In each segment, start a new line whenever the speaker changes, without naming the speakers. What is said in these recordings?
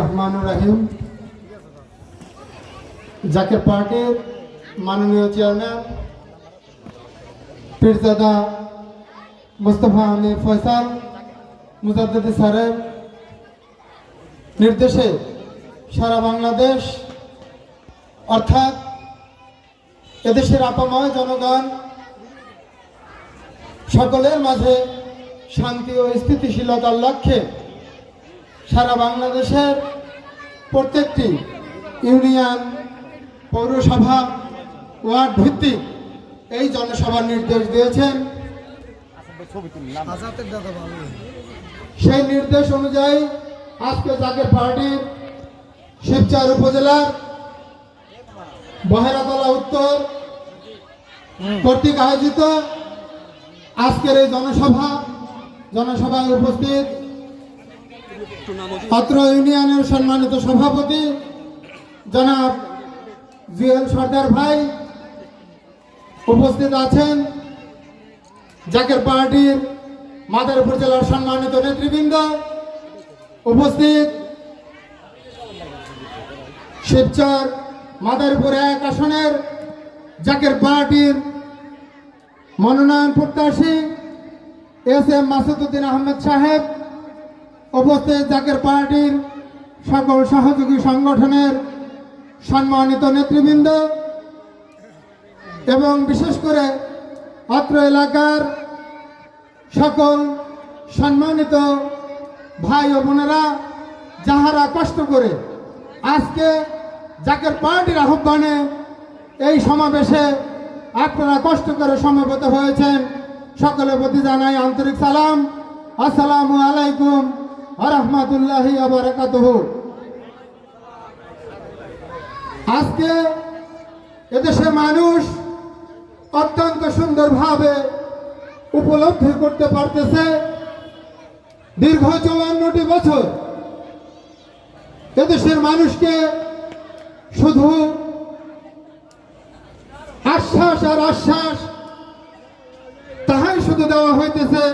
রহমান রাহিম। জাকের পার্টির মাননীয় চেয়ারম্যান, পীরজাদা মুস্তফা আমির ফয়সাল, মুজাদ্দিদ স্যারের নির্দেশে সারা বাংলাদেশ, অর্থাৎ এদেশের আপাময় জনগণ, সকলের মাঝে শান্তি ও স্থিতিশীলতার লক্ষ্যে সারা বাংলাদেশের প্রত্যেকটি ইউনিয়ন, পৌরসভা, ওয়ার্ড ভিত্তিক এই জনসভার নির্দেশ দিয়েছেন। সেই নির্দেশ অনুযায়ী আজকে জাকের পার্টির শিবচর উপজেলার বহেরাতলা উত্তর কর্তৃক আয়োজিত আজকের এই জনসভা, জনসভায় উপস্থিত অত্র ইউনিয়নের সম্মানিত সভাপতি জনাব জুয়েল সর্দার ভাই উপস্থিত আছেন। জাকের পার্টির মাদারীপুর জেলার সম্মানিত নেতৃবৃন্দ উপস্থিত। শিবচর মাদারীপুর এক আসনের জাকের পার্টির মনোনয়ন প্রত্যাশী এস এম মাসুদুদ্দিন আহমেদ সাহেব। উপস্থিত জাকের পার্টির সকল সহযোগী সংগঠনের সম্মানিত নেতৃবৃন্দ এবং বিশেষ করে অত্র এলাকার সকল সম্মানিত ভাই ও বোনেরা, যাহারা কষ্ট করে আজকে জাকের পার্টির আহ্বানে এই সমাবেশে আপনারা কষ্ট করে সমবেত হয়েছেন। সকলের প্রতি জানাই আন্তরিক সালাম। আসসালামু আলাইকুম। আজকে এদেশের মানুষ অত্যন্ত সুন্দরভাবে উপলব্ধি করতে পারতেছে দীর্ঘ চৌয়ান্নটি বছর এদেশের মানুষকে শুধু আশ্বাস আর আশ্বাস তাহাই শুধু দেওয়া হইতেছে।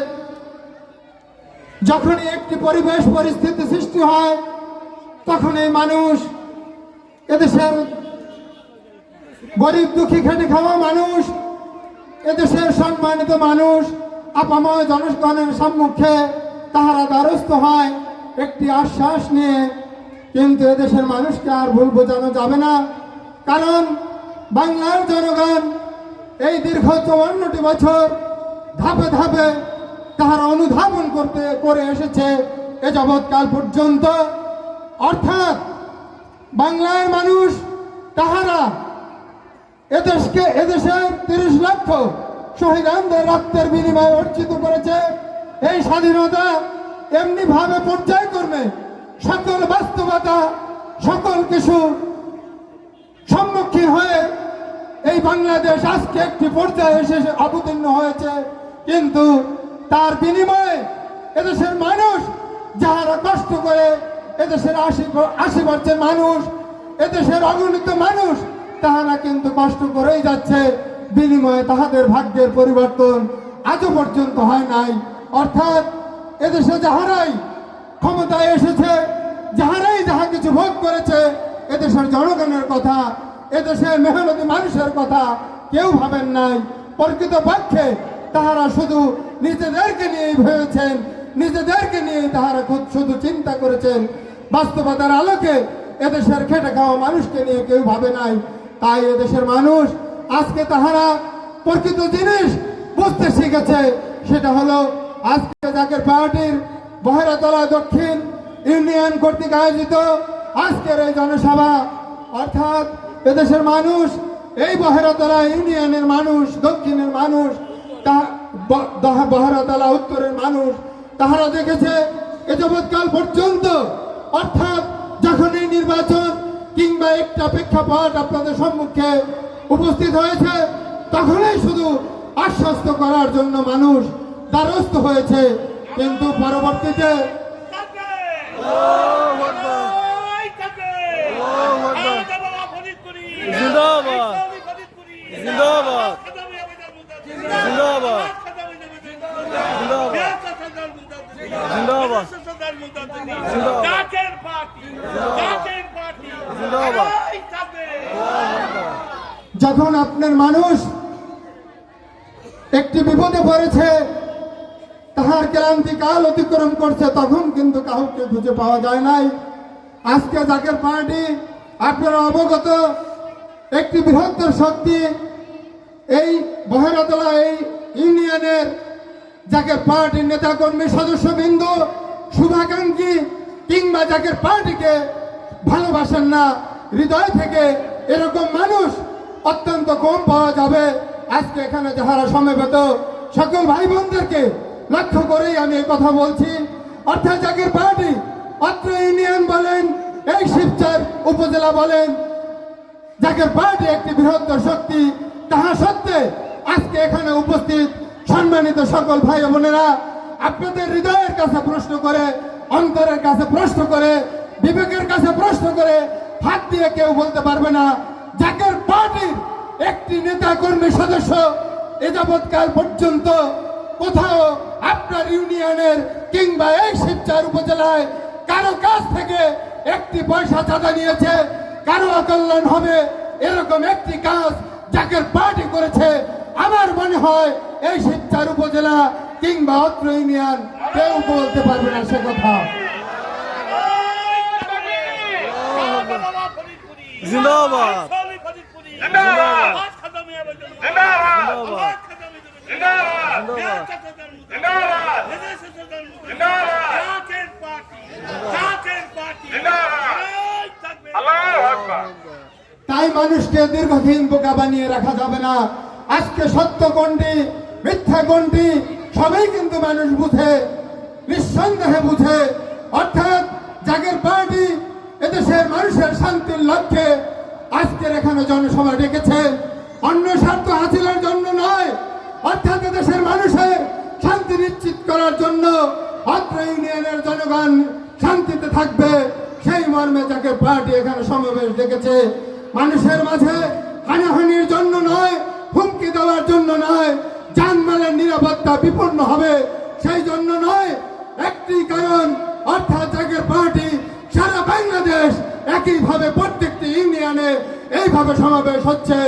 যখনই একটি পরিবেশ পরিস্থিতি সৃষ্টি হয় তখন এই মানুষ এদেশের গরিব দুঃখী খেটে খাওয়া মানুষ, এদেশের সম্মানিত মানুষ, আপাময় জনগণের সম্মুখে তাহারা দ্বারস্থ হয়। একটি আশ্বাস নিয়ে কিন্তু এদেশের মানুষকে আর ভুল বোঝানো যাবে না। কারণ বাংলার জনগণ এই দীর্ঘ চুয়ান্নটি বছর ধাপে ধাপে তাহারা অনুধাবন করতে, করে এসেছে এ যাবৎকাল পর্যন্ত। অর্থাৎ বাংলার মানুষ তাহারা এদেশকে এদেশের তিরিশ লক্ষ শহীদানদের রক্তের বিনিময়ে অর্জিত করেছে। এই স্বাধীনতা এমনি ভাবে পর্যায়ক্রমে সকল বাস্তবতা, সকল কিছু সম্মুখীন হয়ে এই বাংলাদেশ আজকে একটি পর্যায়ে এসে অবতীর্ণ হয়েছে। কিন্তু তার বিনিময়ে এদেশের মানুষ যাহারা কষ্ট করে, এদেশের আশি আশি পার্সেন্ট মানুষ, এদেশের অগণিত মানুষ, তাহারা কিন্তু কষ্ট করেই যাচ্ছে। বিনিময়ে তাহাদের ভাগ্যের পরিবর্তন আজও পর্যন্ত হয় নাই। অর্থাৎ এদেশে যাহারাই ক্ষমতায় এসেছে, যাহারাই যাহা কিছু ভোগ করেছে, এদেশের জনগণের কথা এদেশের মেহনতি মানুষের কথা কেউ ভাবেন নাই। প্রকৃত পক্ষে তাহারা শুধু নিজেদেরকে নিয়েই ভেবেছেন, নিজেদেরকে নিয়ে তাহারা খুব শুধু চিন্তা করেছেন। বাস্তবতার আলোকে এদেশের খেটে খাওয়া মানুষকে নিয়ে কেউ ভাবে নাই। তাই এদেশের মানুষ আজকে তাহারা প্রকৃত জিনিস বুঝতে শিখেছে, সেটা হলো আজকে জাকের পার্টির বহেরাতলা দক্ষিণ ইউনিয়ন কর্তৃক আয়োজিত আজকের এই জনসভা। অর্থাৎ এদেশের মানুষ, এই বহেরাতলা ইউনিয়নের মানুষ, দক্ষিণের মানুষ, তা- ব- দহ- উত্তরের মানুষ তাহারা দেখেছে, এ যাবৎকাল পর্যন্ত, অর্থাৎ যখন এই নির্বাচন কিংবা একটা প্রেক্ষাপট আপনাদের সম্মুখে উপস্থিত হয়েছে, তখনই শুধু আশ্বস্ত করার জন্য মানুষ দ্বারস্থ হয়েছে কিন্তু পরবর্তীতে।
জিন্দাবাদ। জিন্দাবাদ। জিন্দাবাদ। জিন্দাবাদ। জিন্দাবাদ।
ডাকের পার্টি পার্টি জাতীয় পার্টি
জিন্দাবাদ।
লড়াই থাকবে
যখন আপনার মানুষ একটি বিপদে পড়েছে, তাহার ক্রান্তি কাল অতিক্রম করছে, তখন কিন্তু কাউকে খুঁজে পাওয়া যায় নাই। আজকে জাকের পার্টি, আপনারা অবগত, একটি বৃহত্তর শক্তি এই বহেরাতলা, এই ইউনিয়নের জাকের পার্টির নেতাকর্মী সদস্যবৃন্দ শুভাকাঙ্ক্ষী কিংবা জাকের পার্টিকে ভালোবাসেন না, হৃদয় থেকে এরকম মানুষ অত্যন্ত কম পাওয়া যাবে। আজকে এখানে যাহারা সমবেত সকল ভাই বোনদেরকে লক্ষ্য করেই আমি এই কথা বলছি। অর্থাৎ জাকের পার্টি, অত্র ইউনিয়ন বলেন, এই শিবচর উপজেলা বলেন যাকে পার্টি একটি বৃহত্তর শক্তি। তাহা সত্ত্বে আজকে এখানে উপস্থিত সম্মানিত সকল ভাই বোনেরা, আপনাদের হৃদয়ের কাছে প্রশ্ন করে, অন্তরের কাছে প্রশ্ন করে, বিবেকের কাছে প্রশ্ন করে, হাত দিয়ে কেউ বলতে পারবে না জাকের পার্টির একটি নেতা কর্মী সদস্য এ পর্যন্ত কোথাও আপনার ইউনিয়নের কিংবা এই শিবচার উপজেলায় কারও কাছ থেকে একটি পয়সা চাঁদা নিয়েছে, কারও অকল্যাণ হবে, এরকম একটি কাজ জাকের পার্টি করেছে আমার মনে হয় এই শিবচার উপজেলা কিংবা অত্র ইউনিয়ন কেউ বলতে পারবে না সে কথা
জিন্দাবাদ।
তাই মানুষকে দীর্ঘদিন বোকা বানিয়ে রাখা যাবে না। আজকে সত্য কোনটি, মিথ্যা কোনটি, সবাই কিন্তু মানুষ বুঝে, নিঃসন্দেহে বুঝে। অর্থাৎ জাগের পার্টি এদেশের মানুষের শান্তির লক্ষ্যে আজকের এখানে জনসভা ডেকেছে। অন্য স্বার্থ হাসিলের জন্য নয়, অর্থাৎ দেশের মানুষের শান্তি নিশ্চিত করার জন্য অত্র ইউনিয়নের জনগণ শান্তিতে থাকবে। সেই মর্মে যাকে পার্টি এখানে সমাবেশ ডেকেছে। মানুষের মাঝে হানাহানির জন্য নয়, হুমকি দেওয়ার জন্য নয় জানমালের নিরাপত্তা বিপন্ন হবে। সেই জন্য নয়, একটি কারণ, অর্থাৎ জাগের পার্টি সারা বাংলাদেশ একইভাবে প্রত্যেকটি ইউনিয়নে এইভাবে সমাবেশ হচ্ছে,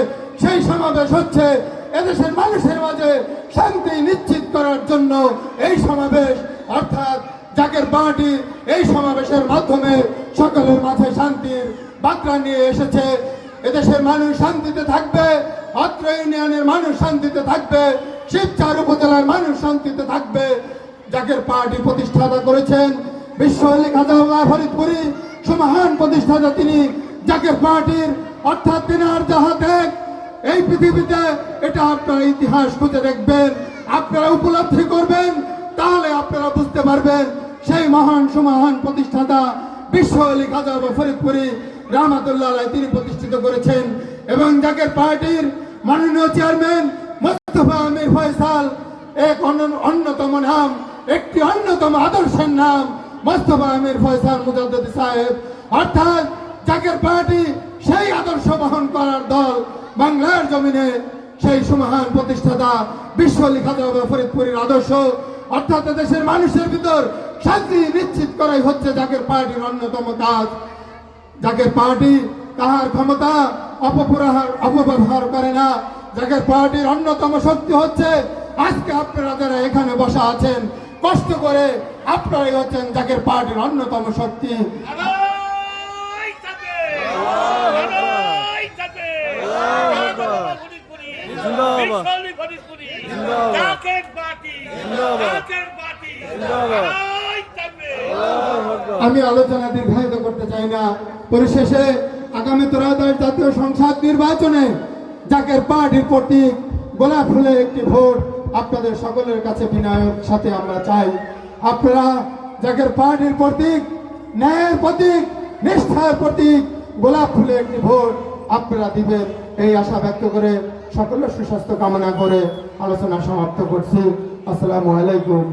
সেই সমাবেশ হচ্ছে এদেশের মানুষের মাঝে শান্তি নিশ্চিত করার জন্য এই সমাবেশ, অর্থাৎ জাকের পার্টি এই সমাবেশের মাধ্যমে সকলের মাঝে শান্তির বার্তা নিয়ে এসেছে। এদেশের মানুষ শান্তিতে থাকবে, অত্র ইউনিয়নের মানুষ শান্তিতে থাকবে, শিবচার উপজেলার মানুষ শান্তিতে থাকবে। জাকের পার্টি প্রতিষ্ঠাতা করেছেন বিশ্ব আলী খাজা ফরিদপুরি সুমহান প্রতিষ্ঠাতা তিনি জাকের পার্টির অর্থাৎ তিনার যাহা দেখ এই পৃথিবীতে এটা আপনারা ইতিহাস খুঁজে দেখবেন, আপনারা উপলব্ধি করবেন, তাহলে আপনারা বুঝতে পারবেন সেই মহান সুমহান প্রতিষ্ঠাতা বিশ্ব আলী খাজা ফরিদপুরি রহমাতুল্লাহ তিনি প্রতিষ্ঠিত করেছেন এবং জাকের পার্টির মাননীয় চেয়ারম্যান মোস্তফা আমির ফয়সাল, এক অন্যতম নাম, একটি অন্যতম আদর্শের নাম মোস্তফা আমির ফয়সাল মুজাদ্দিদ সাহেব। অর্থাৎ জাকের পার্টি সেই আদর্শ বহন করার দল বাংলার জমিনে, সেই সুমহান প্রতিষ্ঠাতা বিশ্ব লিখাতে হবে ফরিদপুরের আদর্শ, অর্থাৎ দেশের মানুষের ভিতর শান্তি নিশ্চিত করাই হচ্ছে জাকের পার্টির অন্যতম কাজ। যাকে পার্টি তাহার ক্ষমতা অপপ্রহার, অপব্যবহার করে না। যাকে পার্টির অন্যতম শক্তি হচ্ছে, আজকে আপনারা যারা এখানে বসা আছেন, কষ্ট করে আপনারাই হচ্ছেন জাকের পার্টির অন্যতম শক্তি
লড়াই থাকবে লড়াই থাকবে বাবা ফরিদপুরি
জিন্দাবাদ।
বিশ্বলি ফরিদপুরি
জিন্দাবাদ।
জাতীয় পার্টি
জিন্দাবাদ।
জাতীয় পার্টি
জিন্দাবাদ।
লড়াই থাকবে
আমি আলোচনা দীর্ঘায়িত করতে চাই না। পরিশেষে আগামী ত্রয়োদশ জাতীয় সংসদ নির্বাচনে জাকের পার্টির প্রতীক গোলাপ ফুলের একটি ভোট আপনাদের সকলের কাছে বিনায়ক সাথে আমরা চাই। আপনারা জাকের পার্টির প্রতীক ন্যায়ের প্রতীক নিষ্ঠার প্রতীক গোলাপ ফুলে একটি ভোট আপনারা দিবেন। এই আশা ব্যক্ত করে সকলের সুস্বাস্থ্য কামনা করে আলোচনা সমাপ্ত করছি। আসসালামু আলাইকুম।